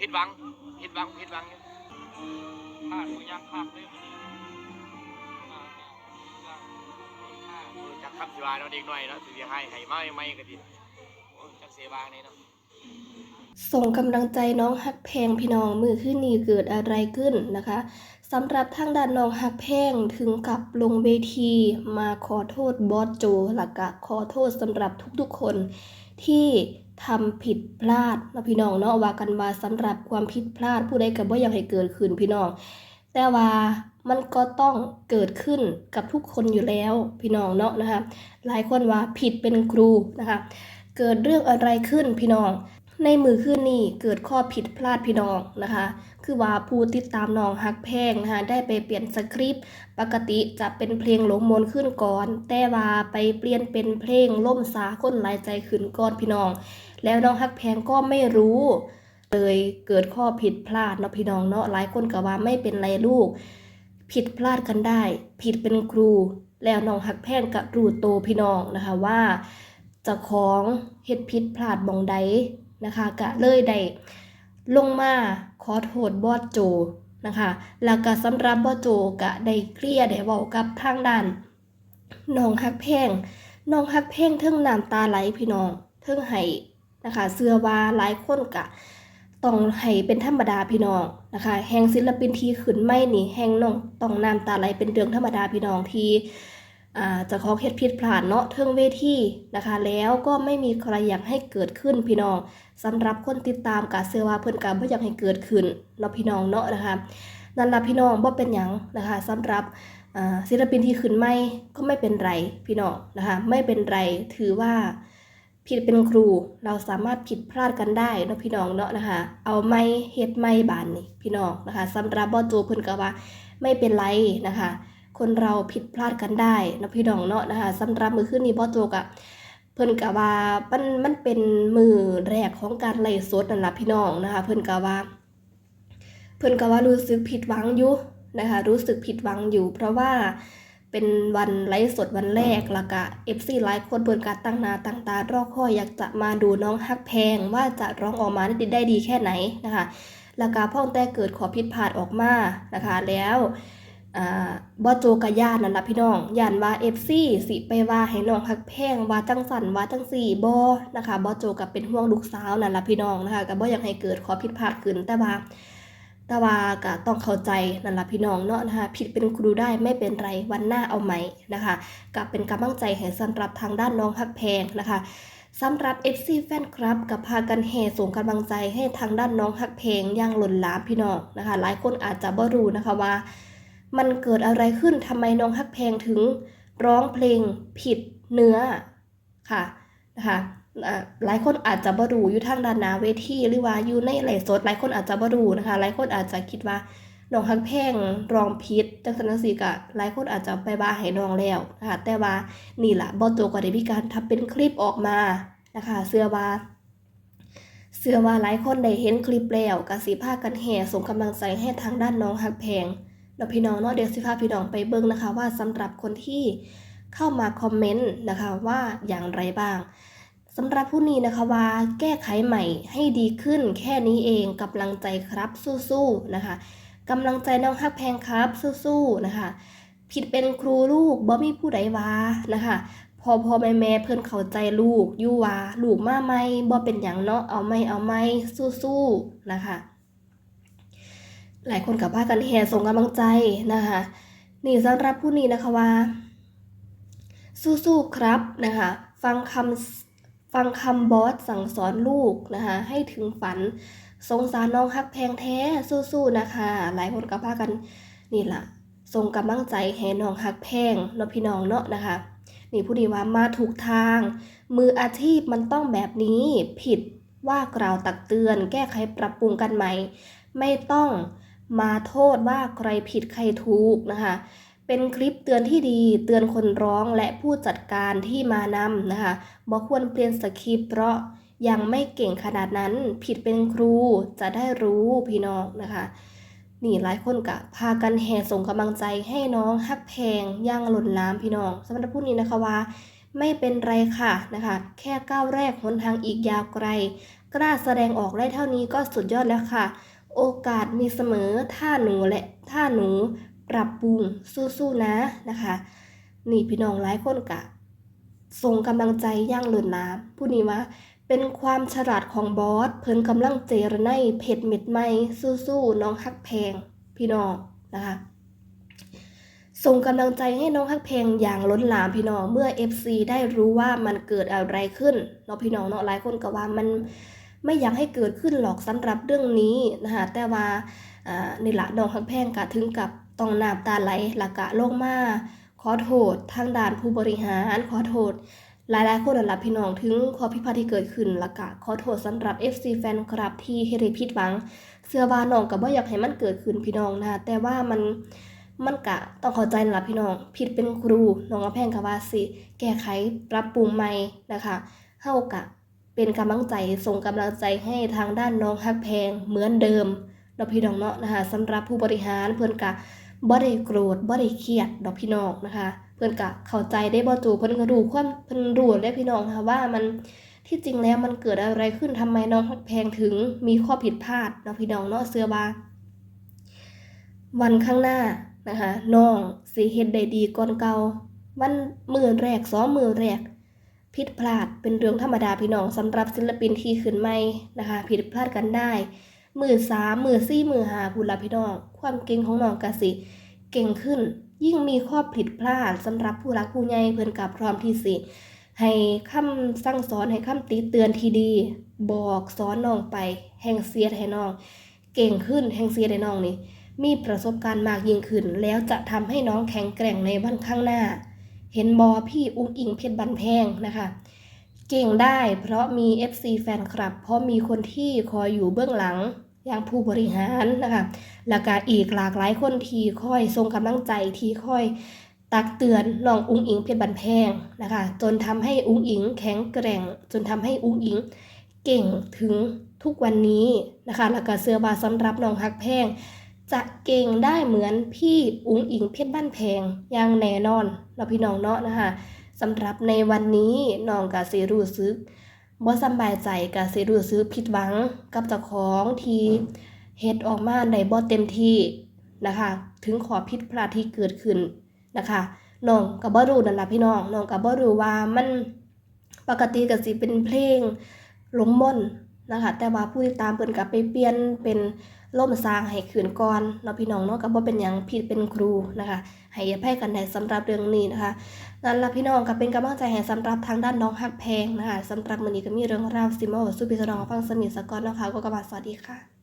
ผิดหวังผิดหวังผิดหวังอยู่พลาดบ่ยังพลาดเลยวันนี้พลาดแล้วพลาดเออจากคำสิวาเนาะเด็กหน้อยเนาะสิให้ให้ไมาไม่ก็ดีจักเสบางนี่เนาะส่งกำลังใจน้องฮักแพงพี่น้องมือขึ้นนี่เกิดอะไรขึ้นนะคะสำหรับทางด้านน้องฮักแพงถึงกับลงเวทีมาขอโทษบอสโจหลักกะขอโทษสำหรับทุกๆคนที่ ทำผิดพลาดเนาะพี่น้องเนาะว่ากันว่าสำหรับความผิดพลาดผู้ใดก็บ่อยากให้เกิดขึ้นพี่น้อง แต่ว่ามันก็ต้องเกิดขึ้นกับทุกคนอยู่แล้วพี่น้องเนาะนะคะหลายคนว่าผิดเป็นครูนะคะ เกิดเรื่องอะไรขึ้นพี่น้อง ในมือขึ้นนี่เกิดข้อผิดพลาดพี่น้องนะคะ คือว่าผู้ติดตามน้องฮักแพงนะคะได้ไปเปลี่ยนสคริปต์ปกติจะเป็นเพลงหลงมนต์ขึ้นก่อน แต่ว่าไปเปลี่ยนเป็นเพลงล่มสาคนหลายใจขึ้นก่อนพี่น้อง แล้วน้องฮักแพงก็ไม่รู้เลยเกิดข้อผิดพลาดเนาะพี่น้องเนาะหลายคนก็ว่าไม่เป็นไรลูก ผิดพลาดกันได้ ผิดเป็นครู แล้วน้องฮักแพงกับรูโตพี่น้องนะคะว่าจะของเฮ็ดผิดพลาดบองใดนะคะกะเลยได้ลงมาขอโทษบอสโจนะคะแล้วก็สำหรับบอสโจกะได้เคลียร์ได้เว้ากับทางด้านน้องฮักแพงน้องฮักแพงเทิงน้ำตาไหลพี่น้องเทิงไห้ นะคะเสื้อว่าหลายคนกะต้องให้เป็นธรรมดาพี่น้องนะคะแห่งศิลปินที่ขึ้นไม่นี่แห่งน้องต้องน้ำตาไหลเป็นเรื่องธรรมดาพี่น้องที่อ่าจะขอเฮ็ดผิดพลาดเนาะเทิงเวทีนะคะ แล้วก็ไม่มีใครอยากให้เกิดขึ้นพี่น้องสำหรับคนติดตามกะเสือว่าเพิ่อนกะบ่อยากให้เกิดขึ้นเนาะพี่น้องเนาะนะคะนั่นละพี่น้องบ่เป็นหยังนะคะสำหรับศิลปินที่ขึ้นไม่ก็ไม่เป็นไรพี่น้องนะคะ ไม่เป็นไรถือว่า ผิดเป็นครู เราสามารถผิดพลาดกันได้เนาะพี่น้องเนาะนะคะ เอาไม่เฮ็ดไม่บานนี่พี่น้องนะคะสำหรับบอโจเพิ่นก็ว่าไม่เป็นไรนะคะ คนเราผิดพลาดกันได้เนาะพี่น้องเนาะนะคะสำหรับมือขึ้นนี้บอโจกะเพิ่นก็ว่ามันมันเป็นมือแรกของการไล่สดนั่นล่ะพี่น้องนะคะ เพิ่นก็ว่า เพิ่นก็ว่ารู้สึกผิดหวังอยู่นะคะ รู้สึกผิดหวังอยู่ เพราะว่า เป็นวันไลฟ์สดวันแรกแล้วก็เอฟซีหลายคนเปิดการตั้งนาตั้งตารอคอยอยากจะมาดูน้องฮักแพงว่าจะร้องออกมาได้ดีได้ดีแค่ไหนนะคะแล้วก็พ่องแต่เกิดขอผิดพลาดออกมานะคะแล้วอ่าบอโจกะย่านนั่นละพี่น้องย่านว่าเอฟซีสิไปว่าให้น้องฮักแพงว่าจังสันว่าจังสี่บอนะคะบอโจกับเป็นห่วงลูกสาวนั่นละพี่น้องนะคะก็บ่อยากให้เกิดขอผิดพลาดขึ้นแต่ว่า ต่ว่าก็ต้องเข้าใจนั่นละพี่น้องเนาะนะคะผิดเป็นครูได้ไม่เป็นไรวันหน้าเอาใหม่นะคะกับเป็นกำลังใจให้สำหรับทางด้านน้องฮักแพงนะคะสำหรับ FC แฟนคลับกับพากันแห่ส่งกำลังใจให้ทางด้านน้องฮักเพลงย่างหล่นหลามพี่น้องนะคะ หลายคนอาจจะบ่รู้นะคะว่า มันเกิดอะไรขึ้นทำไมน้องฮักเพลงถึงร้องเพลงผิดเนื้อค่ะนะคะ หลายคนอาจจะบ่รู้อยู่ทางด้านนาเวทีหรือว่าอยู่ในไลฟ์สดหลายคนอาจจะบ่รู้นะคะ หลายคนอาจจะคิดว่าน้องฮักเพงร้องผิดจังซั่นจังซี่ก็หลายคนอาจจะไปว่าให้น้องแล้วนะคะแต่ว่านี่แหละบอโจก็ได้มีการทำเป็นคลิปออกมานะคะ เสื้อว่าเสื้อว่าหลายคนได้เห็นคลิปแล้วกสิพากันแห่ส่งกำลังใจให้ทางด้านน้องฮักแพงแล้วพี่น้องเนาะเดี๋ยวสิพาพี่น้องไปเบิ่งนะคะ ว่าสำหรับคนที่เข้ามาคอมเมนต์นะคะว่าอย่างไรบ้าง สำหรับผู้นี้นะคะว่าแก้ไขใหม่ให้ดีขึ้นแค่นี้เองกำลังใจครับสู้ๆนะคะกำลังใจน้องฮักแพงครับสู้ๆนะคะ ผิดเป็นครูลูกบ่มีผู้ใดว่านะคะ พอพอแม่แม่เพิ่นเข้าใจลูกยู่ว่าลูกมาไหมบ่เป็นหยังเนาะเอาไหมเอาไหมสู้ๆนะคะ หลายคนกับพากันแห่ส่งกำลังใจนะคะนี่สำหรับผู้นี้นะคะว่า สู้ๆครับนะคะ ฟังคำ ฟังคำบอสสั่งสอนลูกนะคะให้ถึงฝันสงสารน้องฮักแพงแท้สู้ๆนะคะ หลายคนกับพากันนี่ล่ะส่งกำลังใจให้น้องฮักแพงเนาะพี่น้องเนาะนะคะ นี่ผู้ดีว่ามาถูกทาง มืออาชีพมันต้องแบบนี้ผิดว่ากล่าวตักเตือน แก้ไขปรับปรุงกันใหม่ ไม่ต้องมาโทษว่าใครผิดใครถูกนะคะ เป็นคลิปเตือนที่ดี เตือนคนร้องและผู้จัดการที่มานำนะคะบอกควรเปลี่ยนสคริปต์เพราะยังไม่เก่งขนาดนั้นผิดเป็นครูจะได้รู้พี่น้องนะคะนี่หลายคนกะพากันแห่ส่งกำลังใจให้น้องฮักแพงย่างหล่นล้ามพี่น้องสำหรับผู้นี้นะคะว่า ไม่เป็นไรค่ะนะคะ แค่ก้าวแรกหนทางอีกยาวไกล กล้าแสดงออกได้เท่านี้ก็สุดยอดแล้วค่ะ โอกาสมีเสมอถ้าหนูและถ้าหนู ปรับปรุงสู้ๆนะนะคะ นี่พี่น้องหลายคนกะส่งกำลังใจย่างหล่นน้ำผู้นี้ว่าเป็นความฉลาดของบอสเพิ่นกำลังเจรไนเผ็ดเม็ดไม่สู้ๆน้องฮักแพงพี่น้องนะคะส่งกำลังใจให้น้องฮักเพลงอย่างล้นหลามพี่น้องเมื่อ FC ได้รู้ว่ามันเกิดอะไรขึ้นเนาะพี่น้องเนาะหลายคนก็ว่ามันไม่อยากให้เกิดขึ้นหรอกสำหรับเรื่องนี้นะคะแต่ว่าอ่านี่ละน้องฮักแพงก็ถึงกับ ต้องน้ำตาไหลหลักกะโลงมาขอโทษทางด่านผู้บริหารขอโทษ หลายๆคนนั่นล่ะพี่น้องถึงข้อพิพาทที่เกิดขึ้นและกกะขอโทษสำหรับ FC แฟนคลับที่เฮ็ดให้ผิดหวัง เสื้อว่าน้องก็บ่อยากให้มันเกิดขึ้นพี่น้องนะแต่ว่ามันมันกะต้องเข้าใจนั่นล่ะพี่น้องผิดเป็นครูน้องกระแพงก็ว่าสิแก้ไขปรับปรุงใหม่นะคะเฮากะเป็นกำลังใจส่งกำลังใจให้ทางด้านน้องฮักแพงเหมือนเดิมดอกพี่น้องเนาะนะคะสำหรับผู้บริหารเพิ่อนกะ บ่ได้โกรธบ่ได้เครียดดอกพี่น้องนะคะ เพิ่อนกะเข้าใจได้บ่จูเพิ่นก็รู้ความเพิ่นรู้ได้พี่น้องค่ะว่ามันที่จริงแล้วมันเกิดอะไรขึ้นทำไมน้องฮักแพงถึงมีข้อผิดพลาดเนาะพี่น้องเนาะเสื้อว่าวันข้างหน้านะคะน้องสิเฮ็ดได้ดีก่อนเก่าวันมือแรกสองมือแรกผิดพลาดเป็นเรื่องธรรมดาพี่น้องสำหรับศิลปินที่ขึ้นใหม่นะคะผิดพลาดกันได้ มือสามมือสี่มือหาพูดละพี่น้องความเก่งของน้องกะสิ เก่งขึ้น ยิ่งมีข้อผิดพลาดสำหรับผู้รักผู้ใหญ่เพิ่นกับพร้อมที่สิให้คำสั่งสอนให้คำติเตือนที่ดี บอกสอนน้องไป แห่งเสียให้น้อง เก่งขึ้นแห่งเสียให้น้องนี่มีประสบการณ์มากยิ่งขึ้น แล้วจะทำให้น้องแข็งแกร่งในวันข้างหน้า เห็นบอพี่อุ้งอิงเพชรบันแพงนะคะ เก่งได้เพราะมี FC แฟนคลับ เพราะมีคนที่คอยอยู่เบื้องหลังอย่างผู้บริหารนะคะแล้วก็อีกหลากหลายคนที่คอยส่งกำลังใจที่คอยตักเตือนน้องอุ้งอิงเพชรบันแพงนะคะจนทำให้อุ้งอิงแข็งแกร่ง จนทำให้อุ้งอิงเก่งถึงทุกวันนี้นะคะแล้วก็เสื้อบาสำหรับน้องฮักแพง จะเก่งได้เหมือนพี่อุ้งอิงเพชรบ้านแพงอย่างแน่นอนเราพี่น้องเนาะนะคะ สำหรับในวันนี้น้องกาสิรู้สึกบ่สบายใจกาสิรู้สึกผิดหวังกับเจ้าของที่เฮ็ดออกมาในบ่เต็มที่นะคะ ถึงขอผิดพลาดที่เกิดขึ้นนะคะน้องก็บ่รู้นั่นล่ะพี่น้องน้องก็บ่รู้ว่ามันปกติก็สิเป็นเพลงหลงมน นะคะ แต่ว่าผู้ติดตามเพิ่นก็ไปเปลี่ยนเป็นล่มสร้างให้ขืนก่อนเนาะพี่น้องเนาะก็บ่เป็นหยังผิดเป็นครูนะคะ ให้อภัยกันได้สำหรับเรื่องนี้นะคะนั่นล่ะพี่น้องก็เป็นกำลังใจให้สำหรับทางด้านน้องฮักแพงนะคะสำหรับมื้อนี้ก็มีเรื่องราวสิมาว้าสู่พี่น้องฟังสนิทสกอนนะคะก็กลับมาสวัสดีค่ะ